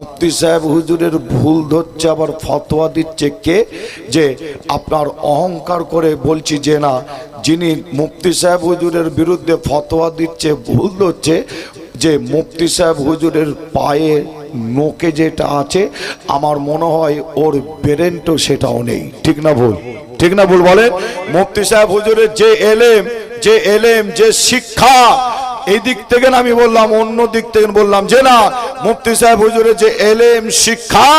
মুফতি সাহেব হুজুরের ভুল ধরছে, আবার ফতোয়া দিচ্ছে কে? যে আপনার অহংকার করে বলছি যে না, যিনি মুফতি সাহেব হুজুরের বিরুদ্ধে ফতোয়া দিচ্ছে, ভুল ধরছে, যে মুফতি সাহেব হুজুরের পায়ে নোকে যেটা আছে, আমার মনে হয় ওর বেরেন্টও সেটাও নেই। ঠিক না ভুল? ঠিক না ভুল বলেন? মুফতি সাহেব হুজুরের যে এলেম যে এলেম, যে শিক্ষা এই দিক থেকে আমি বললাম, অন্য দিক থেকে বললাম যে না, মুফতি সাহেব হুজুরের যে এলেম শিক্ষা,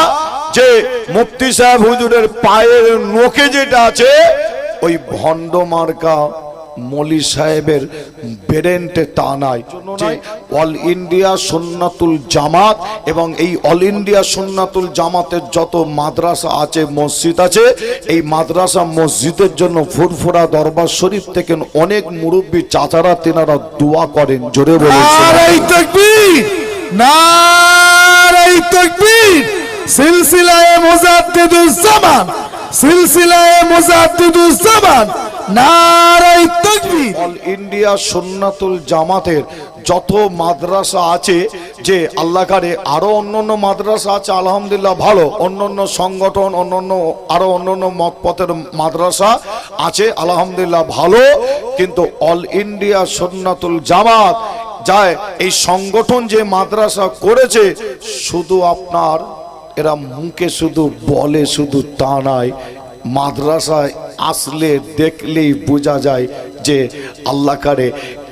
যে মুফতি সাহেব হুজুরের পায়ের নোকে যেটা আছে, ওই ভণ্ড মার্কা মলি সাহেবের বেরেন্টে তা নাই। যে অল ইন্ডিয়া সুন্নাতুল জামাত এবং এই অল ইন্ডিয়া সুন্নাতুল জামাতের যত মাদ্রাসা আছে, মসজিদ আছে, এই মাদ্রাসা মসজিদের জন্য ফুরফুরা দরবার শরীফ থেকে অনেক মুরব্বী চাচারা তেনারা দোয়া করেন, জোরে বলেছেন সিলসিলায়ে মুজাদ্দিদুজ জামান! সিলসিলায়ে মুজাদ্দিদুজ জামান! নারাই ইন্ডিয়া সুন্নাতুল জামাতের যত মাদ্রাসা আছে, যে আল্লাহ কারে আরও অন্যান্য মাদ্রাসা আছে, আলহামদুলিল্লাহ ভালো। অন্যান্য সংগঠন, অন্যান্য, আরও অন্যান্য মতপথের মাদ্রাসা আছে, আলহামদুলিল্লাহ ভালো। কিন্তু অল ইন্ডিয়া জামাত যায়, এই সংগঠন যে মাদ্রাসা করেছে, শুধু আপনার, এরা মুখে শুধু বলে শুধু তা নয় মাদ্রাসায় আসলে দেখলেই বোঝা যায় যে আল্লাহ কারে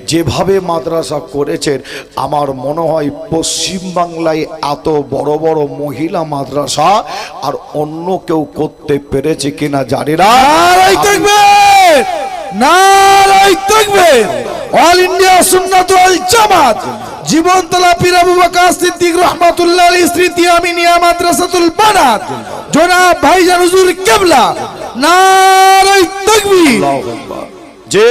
যেভাবে মাদ্রাসা করেছেন, আমার মনে হয় পশ্চিম বাংলায় এত বড় বড় মহিলা মাদ্রাসা আর অন্য কেউ করতে পেরেছে কিনা জানি না। অল ইন্ডিয়া সুন্নাত জামাত! জীবনতলা পীর আবু বকর সিদ্দিক রহমাতুল্লাহ স্মৃতি আমিনিয়া মাদ্রাসাতুল বানাত। জনাব ভাইজান হুজুর কিবলা নারাই তকবীর। যে,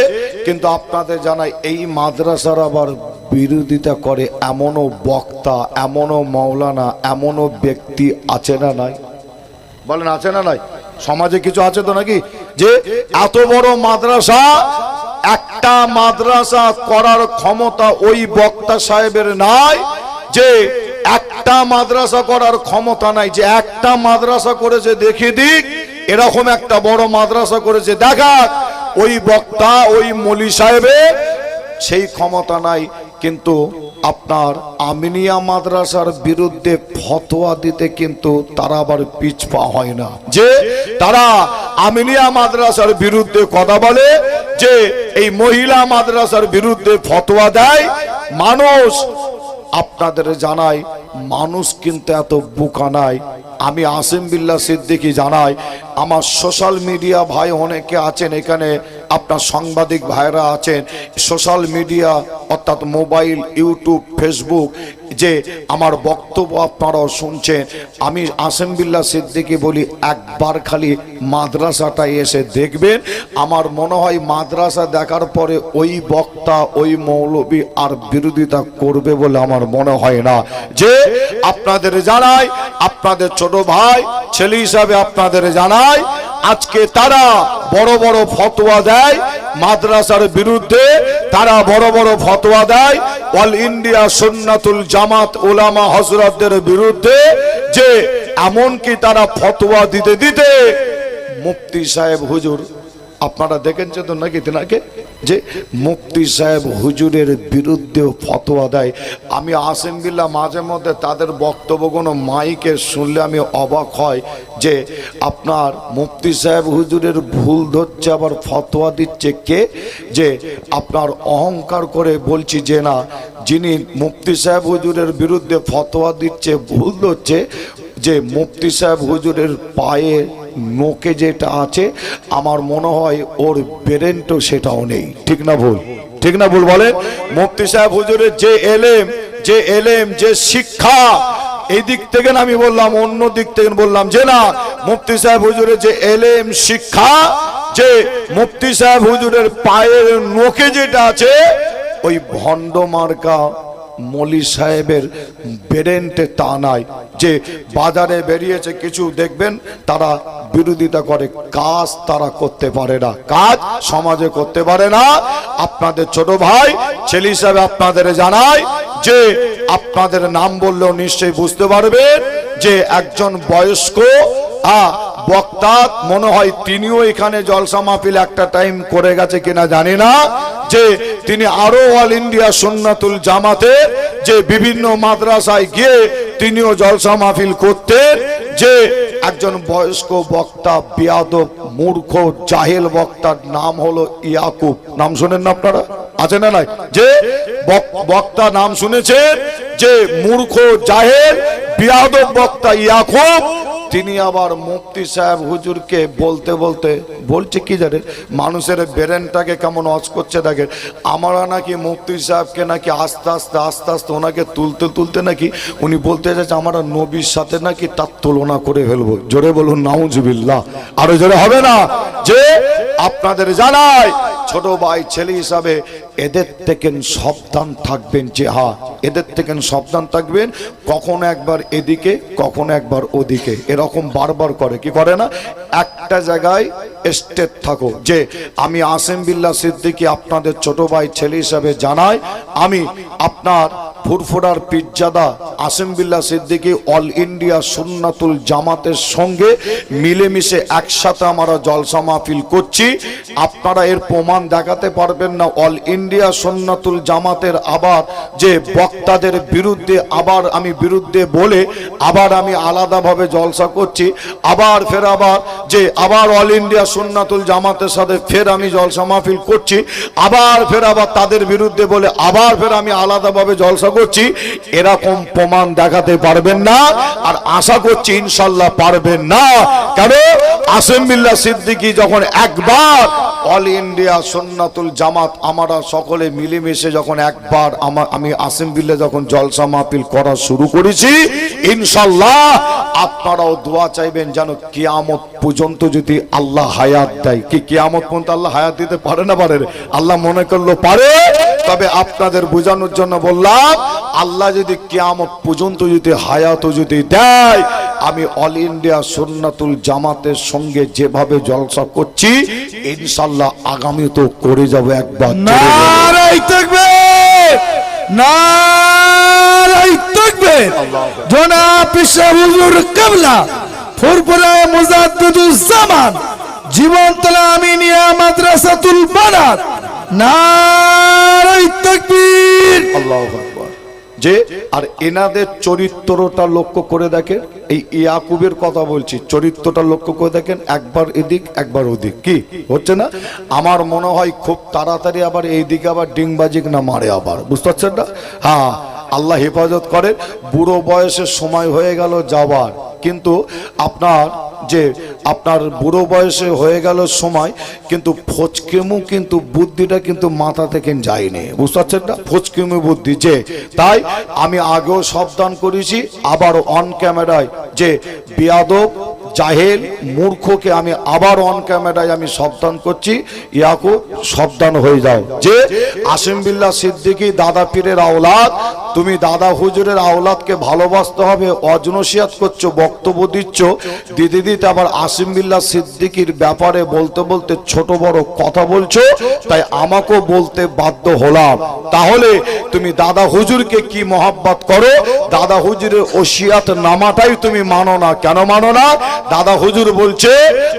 কিন্তু আপনাদের জানাই এই মাদ্রাসার আবার বিরোধিতা করে এমনও বক্তা, এমনও মাওলানা, এমনও ব্যক্তি আছে না নাই? বলেন, আছে না নাই? সমাজে কিছু আছে তো নাকি? যে, এত বড় মাদ্রাসা একটা মাদ্রাসা করার ক্ষমতা ওই বক্তা সাহেবের নাই যে একটা মাদ্রাসা করার ক্ষমতা নাই, যে একটা মাদ্রাসা করেছে দেখিয়ে দিক, এরকম একটা বড় মাদ্রাসা করেছে, দেখাক। ওই বক্তা, ওই মলি সাহেবের সেই ক্ষমতা নাই, কিন্তু আপনার আমিনিয়া মাদ্রাসার বিরুদ্ধে ফতোয়া দিতে কিন্তু তারা আবার পিছপা হয় না। যে তারা আমিনিয়া মাদ্রাসার বিরুদ্ধে কথা বলে যে এই মহিলা মাদ্রাসার বিরুদ্ধে ফতোয়া দেয়, মানুষ আপনাদের জানাই, মানুষ কিন্তু এত বোকা নাই। আমি আসিম বিল্লা সিদ্দিকি জানাই, আমার সোশ্যাল মিডিয়া ভাই অনেকে আছেন এখানে আপনার সাংবাদিক ভাইরা আছেন সোশ্যাল মিডিয়া অর্থাৎ মোবাইল ইউটিউব ফেসবুক যে আমার বক্তব্য আপনারাও শুনছেন, আমি আসিম বিল্লা সিদ্দিকি বলি, একবার খালি মাদ্রাসাটায় এসে দেখবেন। আমার মনে হয় মাদ্রাসা দেখার পরে ওই বক্তা, ওই মৌলবী আর বিরোধিতা করবে বলে আমার মনে হয় না। যে আপনাদের জানাই, আপনাদের ছোট ভাই, ছেলে হিসাবে আপনাদের জানাই আজকে তারা বড় বড় ফতোয়া দেয় মাদ্রাসার বিরুদ্ধে, তারা বড় বড় ফতোয়া দেয়। অল ইন্ডিয়া সুন্নাতুল জামাত ওলামা হজরতদের বিরুদ্ধে যে এমনকি তারা ফতোয়া দিতে দিতে মুফতি সাহেব হুজুর আপনারা দেখেছেন তো নাকি তেনাকে? যে মুফতি সাহেব হুজুরের বিরুদ্ধে ফতোয়া দেয়। আমি আসেম বিল্লা মাঝে মধ্যে তাদের বক্তব্যগুলো মাইকে শুনলে আমি অবাক হয় যে আপনার মুফতি সাহেব হুজুরের ভুল ধরছে, আবার ফতোয়া দিচ্ছে কে? যে আপনার অহংকার করে বলছি যে না, যিনি মুফতি সাহেব হুজুরের বিরুদ্ধে ফতোয়া দিচ্ছে, ভুল ধরছে, যে মুফতি সাহেব হুজুরের পায়ে নোকে যেটা আছে, আমার মনে হয় ওর বেরেন্টও সেটাও নেই। ঠিক না ভুল? ঠিক না ভুল বলেন? মুফতি সাহেব হুজুরের যে এলেম যে এলেম, যে শিক্ষা, এই দিক থেকে আমি বললাম, অন্য দিক থেকে বললাম যে না, মুফতি সাহেব হুজুরের যে এলেম, শিক্ষা, যে মুফতি সাহেব হুজুরের পায়ের নোকে যেটা আছে, ওই ভণ্ড মার্কা মলি সাহেবের বেরেন্টে তা নাই যে বাজারে বেরিয়েছে কিছু দেখবেন তারা বিরোধিতা করে। কাজ তারা করতে পারে না। কাজ সমাজে করতে পারে না। আপনাদের ছোট ভাই ছেলে হিসাবে আপনাদের জানাই যে আপনাদের নাম বললেও নিশ্চয়ই বুঝতে পারবেন যে একজন বয়স্ক আ, বক্তা মনে হয় তিনিও এখানে জলসা মাহফিল একটা টাইম করে গেছে কিনা জানি না যে তিনি আরও অল ইন্ডিয়া সুন্নাতুল জামাতে যে বিভিন্ন মাদ্রাসায় গিয়ে তিনিও জলসা মাহফিল করতেন, যে একজন বয়স্ক বক্তা, বিয়াদব, মূর্খ, জাহেল বক্তার নাম হলো ইয়াকুব। নাম শুনেন না আপনারা? আছে না নাই? যে বক- বক্তা নাম শুনেছেন, যে মূর্খ, জাহেল, বিয়াদব বক্তা ইয়াকুব তিনি আবার মুফতি সাহেব হুজুরকে বলতে বলতে, বলছে কি জানে, মানুষের ব্রেনটাকে কেমন অজ করছে দেখেন, আমরা নাকি মুফতি সাহেবকে নাকি আস্তে আস্তে আস্তে আস্তে ওনাকে তুলতে তুলতে নাকি উনি বলতে চাইছে, আমরা নবীর সাথে নাকি তার তুলনা করে ফেলব। জোরে বলুন, নাউজুবিল্লাহ। আরও জোরে হবে না? যে আপনাদের জানাই ছোট ভাই, ছেলে হিসাবে এদের থেকে সাবধান থাকবেন যে হা, এদের থেকে সাবধান থাকবেন, কখনো একবার এদিকে, কখনো একবার ওদিকে। এরকম বারবার করে, কি করে না? একটা জায়গায় স্টেট থাকো যে, আমি আসেম বিল্লা সিদ্দিকি আপনাদের ছোট ভাই, ছেলে হিসাবে জানাই, আমি আপনার ফুরফুরার পিজ্জাদা আসেম বিল্লা সিদ্দিকি অল ইন্ডিয়া সুন্নাতুল জামাতের সঙ্গে মিলেমিশে একসাথে আমরা জলসা মাহফিল করছি। আপনারা এর প্রমাণ দেখাতে পারবেন না, অল ইন্ডিয়া সুন্নাতুল জামাতের আবার যে বক্তাদের বিরুদ্ধে, আবার আমি বিরুদ্ধে বলে, আবার আমি আলাদাভাবে জলসা করছি। আবার ফের আবার যে আবার অল ইন্ডিয়া সুন্নাতুল জামাতের সাথে ফের আমি জলসা মাহফিল করছি। আবার ফের আবার তাদের বিরুদ্ধে বলে, আবার ফের আমি আলাদাভাবে জলসা করছি, এরকম প্রমাণ দেখাতে পারবেন না, আর আশা করছি ইনশাল্লাহ পারবেন না। কেন? আসেম বিল্লা সিদ্দিকি যখন একবার অল ইন্ডিয়া সুন্নাতুল জামাত, আমরা সকলে মিলেমিশে যখন একবার আমার আমি আসেম বিল্লা যখন জলসা মাহফিল করা শুরু করেছি, ইনশাল্লাহ আপনারাও দোয়া চাইবেন যেন কিয়ামত পর্যন্ত যদি আল্লাহ হায়াত দেয়। কি কিয়ামত পর্যন্ত আল্লাহ হায়াত দিতে পারে না পারে? আল্লাহ মনে করল পারে। তবে আপনাদের বোঝানোর জন্য বললাম আল্লাহ যদি কিয়ামত পর্যন্ত যদি হায়াত যদি দেয় আমি অল ইন্ডিয়া সুন্নাতুল জামাতের সঙ্গে যেভাবে জলসা করছি ইনশাল্লাহ আগামী তো করে যাব একবার থাকবে নারাই থাকবে জনাব পিসা হুজুর কাবলা ফুরফুরা যে, আর এনাদের চরিত্রটা লক্ষ্য করে দেখেন, এই ইয়াকুবের কথা বলছি, চরিত্রটা লক্ষ্য করে দেখেন, একবার এদিক, একবার ওদিক। কি? হচ্ছে না? আমার মনে হয় খুব তাড়াতাড়ি আবার এইদিকে আবার ডিংবাজিক না মারে আবার। বুঝতে পারছেন না? হ্যাঁ আল্লাহ হেফাজত করেন, বুড়ো বয়সের সময় হয়ে গেল যাবার কিন্তু আপনার যে আপনার বুড়ো বয়সে হয়ে গেল সময়, কিন্তু ফচকেমু কিন্তু বুদ্ধিটা কিন্তু মাথা থেকে যায়নি। বুঝতে পারছেন না? ফচকেমু বুদ্ধি যে। তাই আমি আগেও সাবধান করেছি আবার অন ক্যামেরায় যে বিয়াদব জাহেল, মূর্খকে আমি আবার অন ক্যামেরায় আমি সাবধান করছি। ইয়াকু সাবধান হয়ে যাও। যে আসিম বিল্লাহ সিদ্দিকী দাদা পীরের আওলাদ, তুমি দাদা হুজুরের আওলাদকে ভালোবাসতে হবে, অজনসিয়াত করছ, বক্তব্য দিচ্ছ। দিদি দিতে আবার আসিম বিল্লাহ সিদ্দিকির ব্যাপারে বলতে বলতে ছোট বড় কথা বলছো, তাই আমাকেও বলতে বাধ্য হলাম। তাহলে তুমি দাদা হুজুরকে কি মহাব্বত করো? দাদা হুজুরের ওসিয়াত নামাটাই তুমি মানো না। কেন মানো না? দাদা হুজুর বলছে,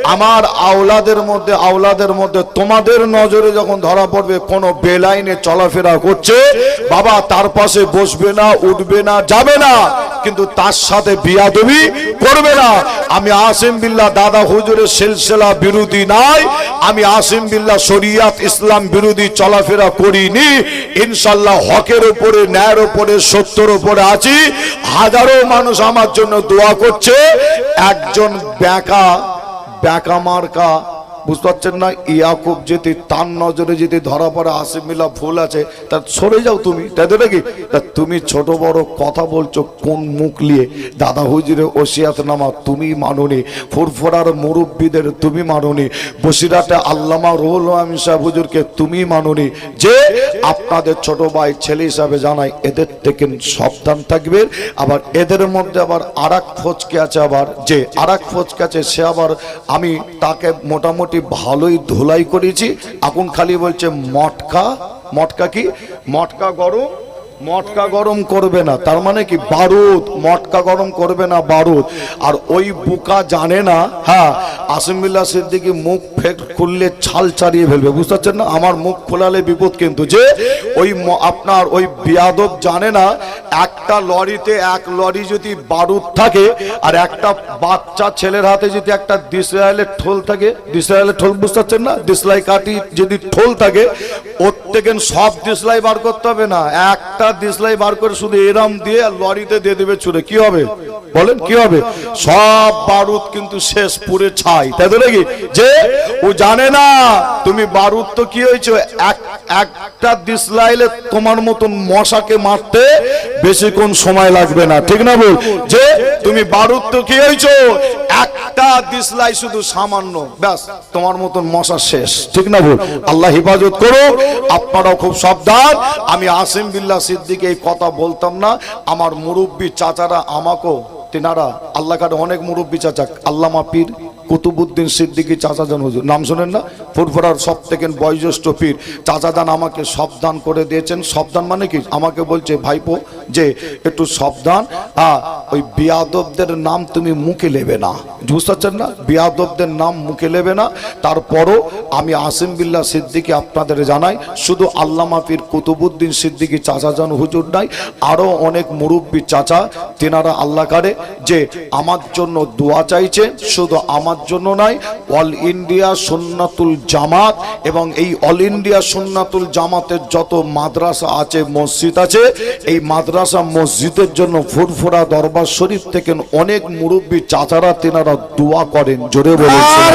আমার আওলাদের মধ্যে আওলাদের মধ্যে তোমাদের নজরে যখন ধরা পড়বে, কোনো বেলাইনে চলাফেরা করছে, বাবা তার পাশে বসবে না, উঠবে না, যাবে না। কিন্তু তার সাথে বিয়াদবি করবে না। আমি আসিম বিল্লাহ দাদা হুজুরের সিলসিলা বিরোধী নাই। আমি আসিম বিল্লাহ শরিয়াত ইসলাম বিরোধী চলাফেরা করিনি। ইনশাল্লাহ হকের উপরে, ন্যায়ের উপরে, সত্যর উপরে আছি। হাজারো মানুষ আমার জন্য দোয়া করছে। একজন ব্যাকা ব্যাকা মার্কা বুঝতে পারছেন না? ইয়াকুব যদি তার নজরে যদি ধরা পড়ে আসিমিল্লা ভুল আছে। তা সরে যাও তুমি। তাই তো নাকি? তা তুমি ছোট বড় কথা বলছো কোন মুখ নিয়ে? দাদা হুজুরের ওসিয়াত নামা তুমি মাননি। ফুরফুরার মুরব্বীদের তুমি মাননি। বসিরাটে আল্লামা রুহুল আমিন সাহেব হুজুরকে তুমি মাননি। যে আপনাদের ছোট ভাই ছেলে হিসাবে জানাই, এদের থেকে সাবধান থাকবে। আবার এদের মধ্যে আবার আর এক ফচকে আছে আবার। যে আর এক ফচকে আছে, সে আবার আমি তাকে মোটামুটি ভালোই ধুলাই করেছি। এখন খালি বলছে, মটকা। মটকা কি? মটকা গরম মটকা গরম করবে না। তার মানে কি? বারুদ। মটকা গরম করবে না বারুদ। আর ওই বুকা জানে না হ্যাঁ আসমিল্লা সিদ্দিকি মুখ ফেক খুললে ছাল চারিয়ে ফেলবে, বুঝতে পারছেন না? আমার মুখ খোলালে বিপদ কিন্তু যে ওই আপনার ওই বিয়াদব জানে না, একটা লরিতে এক লরি যদি বারুদ থাকে আর একটা বাচ্চা ছেলের হাতে যদি একটা দিসরায়েলের ঠোল থাকে দিসরায়েলের ঠোল বুঝতে পারছেন না? দিসলাই কাটি যদি ঠোল থাকে থেকে সব দিসলাই বার করতে হবে না। একটা দিসলাই বার করে শুধু এরাম দিয়ে আর লরিতে দিয়ে দেবে ছুড়ে, কি হবে? বলেন কি হবে? সব বারুদ কিন্তু শেষ, পুরে ছাই। তাই তো নাকি? যে ও জানে না, তুমি বারুদ তো কি হয়েছে? এক, একটা দিসলাইলে তোমার মতন মশাকে মারতে বেশিক্ষণ সময় লাগবে না। ঠিক না বল? যে তুমি বারুদ তো কি হয়েছো? একটা দিসলাই শুধু সামান্য। ব্যাস, তোমার মতন মশা শেষ। ঠিক না বল? আল্লাহ হেফাজত করো। আপনারাও খুব সাবধান। আমি আসিম বিল্লাহ সিদ্দিকে এই কথা বলতাম না। আমার মুরব্বী চাচারা আমাকেও তেনারা আল্লাহ কার অনেক মুরব্বী চাচাক আল্লামা পীর কুতুবুদ্দিন সিদ্দিকী চাচাজান হুজুর। নাম শোনেন না? ফুরফুরার সব থেকে বয়োজ্যেষ্ঠ পীর। চাচাজান আমাকে সাবধান করে দিয়েছেন। সাবধান মানে কি? আমাকে বলছে, ভাইপো, যে একটু সাবধান ওই বিয়াদবদের নাম তুমি মুখে নেবে না। বুঝতে পারছেন না? বিয়াদবদের নাম মুখে নেবে না। তারপরও আমি আসিম বিল্লাহ সিদ্দিকী আপনাদের জানাই, শুধু আল্লামা পীর কুতুবুদ্দিন সিদ্দিকী চাচাজান হুজুর নাই, আরও অনেক মুরব্বী চাচা, তেনারা আল্লাহ কারে, যে আমার জন্য দোয়া চাইছে, শুধু আমার জন্য নাই অল ইন্ডিয়া সুন্নাতুল জামাত এবং এই অল ইন্ডিয়া সুন্নাতুল জামাতের যত মাদ্রাসা আছে, মসজিদ আছে, এই মাদ্রাসা মসজিদের জন্য ফুরফুরা দরবার শরীফ থেকে অনেক মুরব্বী চাচারা তেনারা দোয়া করেন, জোরে বলেছেন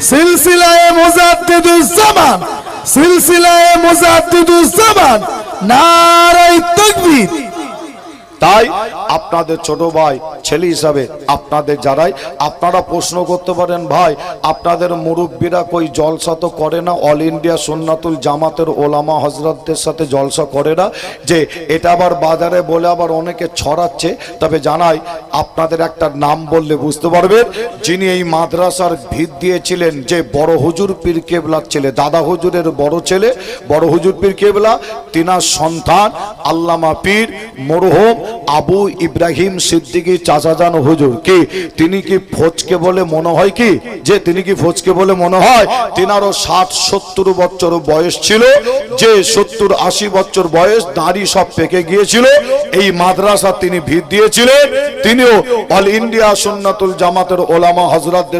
সিলসিলায়ে মুজাদ্দিদুজ জামান! সিলসিলায়ে মুজাদ্দিদুজ জামান! নারাই তকবীর! তাই আপনাদের ছোট ভাই, ছেলে হিসাবে আপনাদের যারাই, আপনারা প্রশ্ন করতে পারেন, ভাই, আপনাদের মুরব্বীরা কই জলসা তো করে না? অল ইন্ডিয়া সুন্নাতুল জামাতের ওলামা হজরতদের সাথে জলসা করে না? যে এটা আবার বাজারে বলে আবার অনেকে ছড়াচ্ছে, তবে জানাই আপনাদের একটা নাম বললে বুঝতে পারবেন, যিনি এই মাদ্রাসার ভিত দিয়েছিলেন যে বড় হুজুর পীর কেবলার ছেলে, দাদা হুজুরের বড় ছেলে, বড় হুজুর পীর কেবলা, তিনার সন্তান আল্লামা পীর মরহুম আবু ইব্রাহিম সিদ্দিকী চাচাজান হুজুর কি, তিনি কি ফোচকে বলে মনে হয় কি? যে তিনি কি ফোচকে বলে মনে হয়? তিনারও ষাট, সত্তর বছর বয়স ছিল। যে সত্তর, আশি বছর বয়স দাড়ি সব পেকে গিয়েছিল। এই মাদ্রাসা তিনি ভিত দিয়েছিলেন। তিনিও অল ইন্ডিয়া সুন্নাতুল জামাতের ওলামা হজরতদের